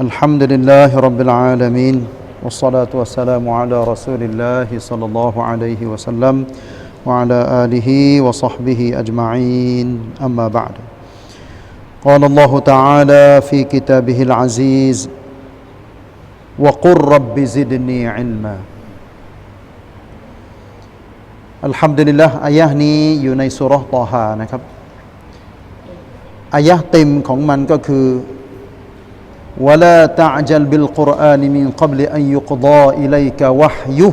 الحمد لله رب العالمين والصلاة والسلام على رسول الله صلى الله عليه وسلم وعلى آله وصحبه أجمعين أما بعد قال الله تعالى في كتابه العزيز وقل رب زدني علما อัลฮัมดุลิลละอายะห์นี้อยู่ในสุเราะห์ตอฮานะครับอายะห์เต็มของมันก็คือ ولا تعجل بالقرآن من قبل أن يقضى إليك وحيه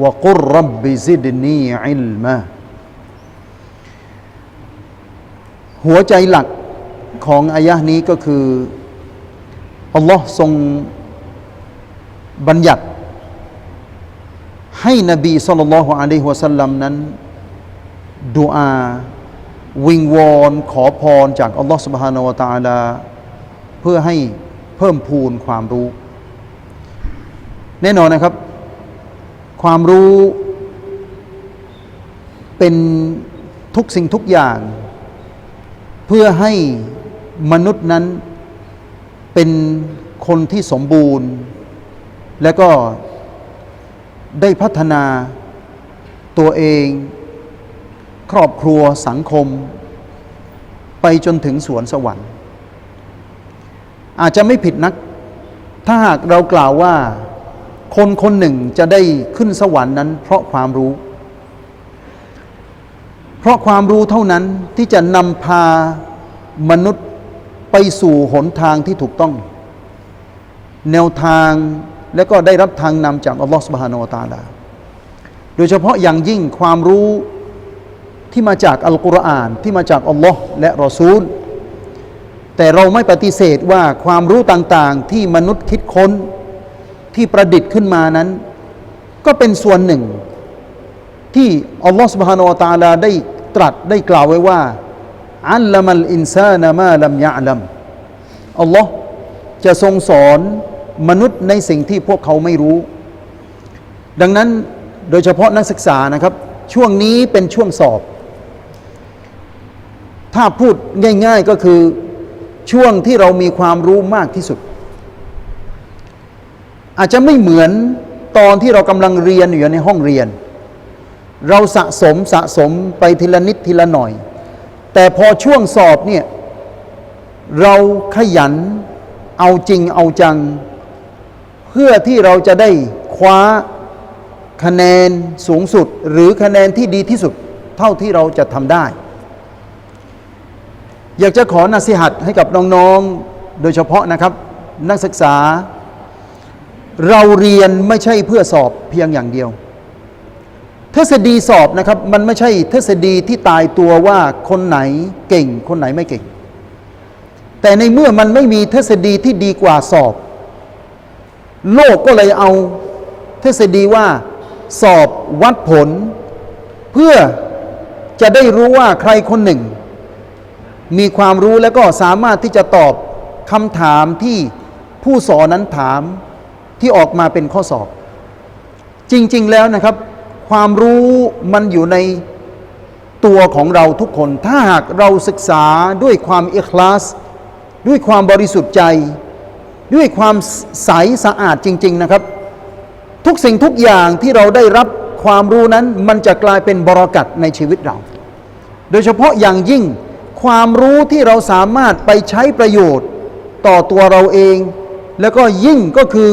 وقل رب زدني علما หัวใจหลักของอายะห์นี้ก็คืออัลลอฮ์ทรงบัญญัติ ให้นบีสุลต่านละฮ์อะลัยฮิวะสัลลัมนั้นดูอา วิงวอนขอพรจากอัลลอฮ์ سبحانه และ تعالى เพื่อให้ เพิ่มพูนความรู้ แน่นอนนะครับ ความรู้เป็นทุกสิ่งทุกอย่าง เพื่อให้มนุษย์นั้นเป็นคนที่สมบูรณ์ และก็ได้พัฒนาตัวเอง ครอบครัวสังคม ไปจนถึงสวนสวรรค์ อาจจะไม่ผิดนัก ถ้าหากเรากล่าวว่า คนคนหนึ่งจะได้ขึ้นสวรรค์นั้น เพราะความรู้ เพราะความรู้เท่านั้นที่จะนำพามนุษย์ไปสู่หนทางที่ถูกต้อง แนวทางและก็ได้รับทางนำจากอัลลอฮฺสุบฮานาอัตาลาโดยเฉพาะอย่างยิ่งความรู้ที่มาจากอัลกุรอานที่มาจากอัลลอฮ์และรอซูล แต่เราไม่ปฏิเสธว่าความรู้ต่างๆ ที่มนุษย์คิดค้นที่ประดิษฐ์ขึ้นมานั้น ก็เป็นส่วนหนึ่ง ที่อัลลอฮฺสุบฮานาอัลลอได้ตรัสได้กล่าวไว้ว่าอัลลัมลอินซานะมาลัมยะลัมอัลลอฮ์จะทรงสอนมนุษย์ในสิ่งที่พวกเขาไม่รู้ ดังนั้นโดยเฉพาะนักศึกษานะครับ ช่วงนี้เป็นช่วงสอบ ถ้าพูดง่าย ๆก็คือ ช่วงที่เรามีความรู้มากที่สุด อาจจะไม่เหมือนตอนที่เรากำลังเรียนอยู่ในห้องเรียน เราสะสมสะสมไปทีละนิดทีละหน่อย แต่พอช่วงสอบเนี่ยเราขยันเอาจริงเอาจัง เพื่อที่เราจะได้คว้าคะแนนสูงสุดหรือคะแนนที่ดีที่สุด เท่าที่เราจะทำได้ อยากจะขอนาสิหัดให้กับน้องๆ โดยเฉพาะนะครับ นักศึกษา เราเรียนไม่ใช่เพื่อสอบเพียงอย่างเดียว ทฤษฎีสอบนะครับ มันไม่ใช่ทฤษฎีที่ตายตัวว่าคนไหนเก่ง คนไหนไม่เก่ง แต่ในเมื่อมันไม่มีทฤษฎีที่ดีกว่าสอบ โลกก็เลยเอาทฤษฎีว่าสอบวัดผล เพื่อจะได้รู้ว่าใครคนหนึ่ง มีความรู้แล้วก็สามารถที่จะตอบคำถามที่ผู้สอนนั้นถามที่ออกมาเป็นข้อสอบ จริง ๆ แล้วนะครับ ความรู้มันอยู่ในตัวของเราทุกคน ถ้าหากเราศึกษาด้วยความเอคลาส ด้วยความบริสุทธิ์ใจ ด้วยความใสสะอาดจริง ๆ นะครับ ทุกสิ่งทุกอย่างที่เราได้รับความรู้นั้น มันจะกลายเป็นบรกัดในชีวิตเรา โดยเฉพาะอย่างยิ่ง ความรู้ที่เราสามารถไปใช้ประโยชน์ต่อตัวเราเอง แล้วก็ยิ่งก็คือ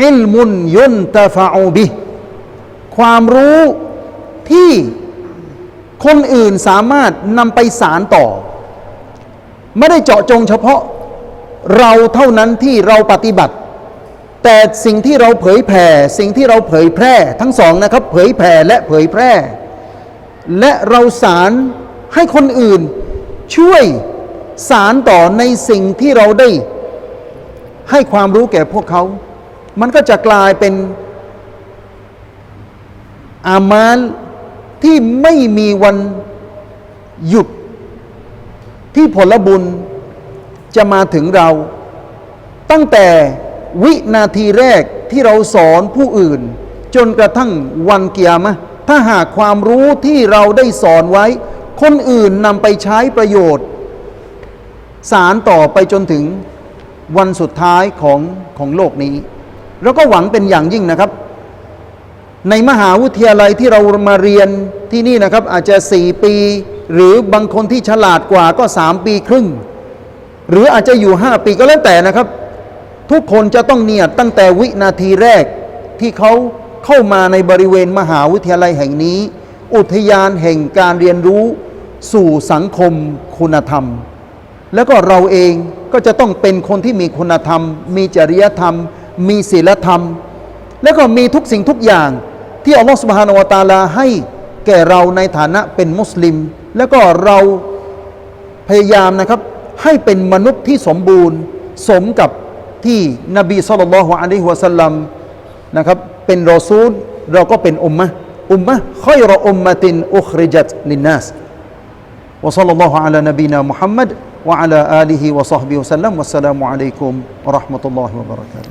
อิลมุนยุนตะฟาอูบิความรู้ที่คนอื่นสามารถนำไปสารต่อ ไม่ได้เจาะจงเฉพาะเราเท่านั้นที่เราปฏิบัติ แต่สิ่งที่เราเผยแผ่ สิ่งที่เราเผยแพร่ ทั้งสองนะครับ เผยแผ่และเผยแพร่ และเราสารให้คนอื่น ช่วยสารต่อในสิ่งที่เราได้ ให้ความรู้แก่พวกเขา มันก็จะกลายเป็น อามาลที่ไม่มีวันหยุด ที่ผลบุญจะมาถึงเรา ตั้งแต่วินาทีแรกที่เราสอนผู้อื่น จนกระทั่งวันเกียรมะถ้าหากความรู้ที่เราได้สอนไว้ คนอื่นนำไปใช้ประโยชน์ สารต่อไปจนถึงวันสุดท้ายของของโลกนี้ แล้วก็หวังเป็นอย่างยิ่งนะครับ ในมหาวิทยาลัยที่เรามาเรียนที่นี่นะครับ อาจจะ 4 ปี หรือบางคนที่ฉลาดกว่าก็ 3 ปีครึ่ง หรืออาจจะอยู่ 5 ปีก็แล้วแต่นะครับ ทุกคนจะต้องเนียดตั้งแต่วินาทีแรกที่เขาเข้ามาในบริเวณมหาวิทยาลัยแห่งนี้ อุทยานแห่งการเรียนรู้ สู่สังคมคุณธรรม แล้วก็เราเองก็จะต้องเป็นคนที่มีคุณธรรม มีจริยธรรม มีศีลธรรม แล้วก็มีทุกสิ่งทุกอย่าง ที่อัลลอฮฺสุบฮานาวตาลาให้แก่เราในฐานะเป็นมุสลิม แล้วก็เราพยายามนะครับให้เป็นมนุษย์ที่สมบูรณ์ สมกับที่นบีสุลต่านละฮ์อะลัยฮิวะสัลลัมนะครับเป็นรอซูลเราก็เป็นอุมมะอุมมะค่อยรออุมมะตินอุคริจัตลินนัส وصلى الله على نبينا محمد وعلى آله وصحبه وسلم والسلام عليكم ورحمة الله وبركاته